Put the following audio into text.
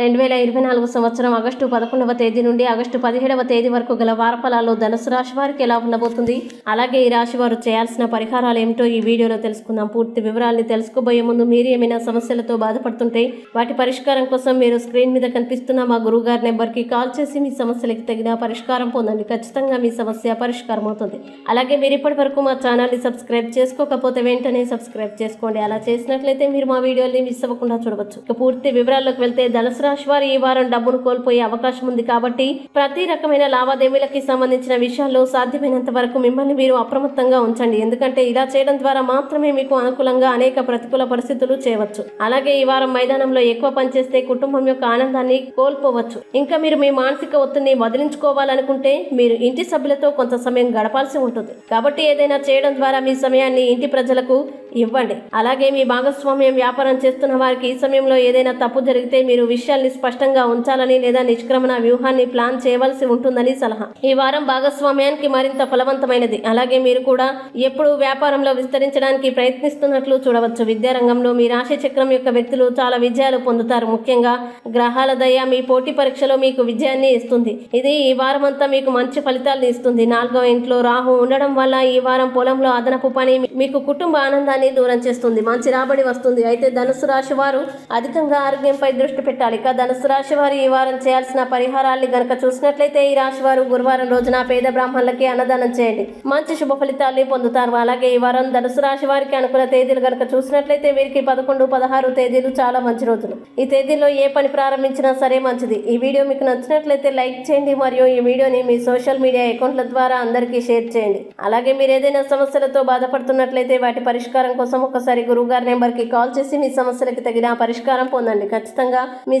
రెండు వేల ఇరవై నాలుగు సంవత్సరం ఆగస్టు పదకొండవ తేదీ నుండి ఆగస్టు పదిహేడవ తేదీ వరకు గల వారఫలాల్లో ధనుసు రాశి వారికి ఎలా ఉండబోతుంది? అలాగే ఈ రాశి వారు చేయాల్సిన పరిహారాలు ఏమిటో ఈ వీడియోలో తెలుసుకుందాం. పూర్తి వివరాల్ని తెలుసుకోబోయే ముందు మీరు ఏమైనా సమస్యలతో బాధపడుతుంటే వాటి పరిష్కారం కోసం మీరు స్క్రీన్ మీద కనిపిస్తున్న మా గురువు గారి నెంబర్కి కాల్ చేసి మీ సమస్యలకి తగిన పరిష్కారం పొందండి. ఖచ్చితంగా మీ సమస్య పరిష్కారం అవుతుంది. అలాగే మీరు ఇప్పటి వరకు మా ఛానల్ని సబ్స్క్రైబ్ చేసుకోకపోతే వెంటనే సబ్స్క్రైబ్ చేసుకోండి. అలా చేసినట్లయితే మీరు మా వీడియోని మిస్ అవ్వకుండా చూడవచ్చు. ఇక పూర్తి వివరాల్లోకి వెళ్తే ధనుసు రాశి వారు ఈ వారం డబ్బును కోల్పోయే అవకాశం ఉంది కాబట్టి ప్రతి రకమైన లావాదేవీలకి సంబంధించిన విషయాల్లో సాధ్యమైనంత వరకు మిమ్మల్ని మీరు అప్రమత్తంగా ఉంచండి. ఎందుకంటే ఇలా చేయడం ద్వారా మాత్రమే మీకు అనుకూలంగా అనేక ప్రతికూల పరిస్థితులు చేయవచ్చు. అలాగే ఈ వారం మైదానంలో ఎక్కువ పనిచేస్తే కుటుంబం యొక్క ఆనందాన్ని కోల్పోవచ్చు. ఇంకా మీరు మీ మానసిక ఒత్తిడిని వదిలించుకోవాలనుకుంటే మీరు ఇంటి సభ్యులతో కొంత సమయం గడపాల్సి ఉంటుంది. కాబట్టి ఏదైనా చేయడం ద్వారా మీ సమయాన్ని ఇంటి ప్రజలకు ఇవ్వండి. అలాగే మీ భాగస్వామ్యం వ్యాపారం చేస్తున్న వారికి ఈ సమయంలో ఏదైనా తప్పు జరిగితే మీరు విషయం విషయాల్ని స్పష్టంగా ఉంచాలని లేదా నిష్క్రమణ వ్యూహాన్ని ప్లాన్ చేయవలసి ఉంటుందని సలహా. ఈ వారం భాగస్వామ్యానికి మరింత ఫలవంతమైనది. అలాగే మీరు కూడా ఎప్పుడు వ్యాపారంలో విస్తరించడానికి ప్రయత్నిస్తున్నట్లు చూడవచ్చు. విద్యారంగంలో మీ రాశి చక్రం యొక్క వ్యక్తులు చాలా విజయాలు పొందుతారు. ముఖ్యంగా గ్రహాల దయ మీ పోటీ పరీక్షలో మీకు విజయాన్ని ఇస్తుంది. ఇది ఈ వారం అంతా మీకు మంచి ఫలితాలను ఇస్తుంది. నాలుగవ ఇంట్లో రాహు ఉండడం వల్ల ఈ వారం పొలంలో అదనపు పని మీకు కుటుంబ ఆనందాన్ని దూరం చేస్తుంది. మంచి రాబడి వస్తుంది. అయితే ధనుసు రాశి వారు అధికంగా ఆరోగ్యంపై దృష్టి పెట్టాలి. ఇక ధనుసు రాశి వారు ఈ వారం చేయాల్సిన పరిహారాల్ని గనక చూసినట్లయితే ఈ రాశి వారు గురువారం రోజున పేద బ్రాహ్మణులకి అన్నదానం చేయండి. మంచి శుభ ఫలితాల్ని పొందుతారు. అలాగే ఈ వారం ధనుసు రాశి వారికి అనుకున్న తేదీలు గనక చూసినట్లయితే వీరికి పదకొండు పదహారు తేదీలు చాలా మంచి రోజులు. ఈ తేదీల్లో ఏ పని ప్రారంభించినా సరే మంచిది. ఈ వీడియో మీకు నచ్చినట్లయితే లైక్ చేయండి. మరియు ఈ వీడియోని మీ సోషల్ మీడియా అకౌంట్ల ద్వారా అందరికీ షేర్ చేయండి. అలాగే మీరు ఏదైనా సమస్యలతో బాధపడుతున్నట్లయితే వాటి పరిష్కారం కోసం ఒకసారి గురువు గారి నెంబర్కి కాల్ చేసి మీ సమస్యలకు తగిన పరిష్కారం పొందండి. ఖచ్చితంగా మీ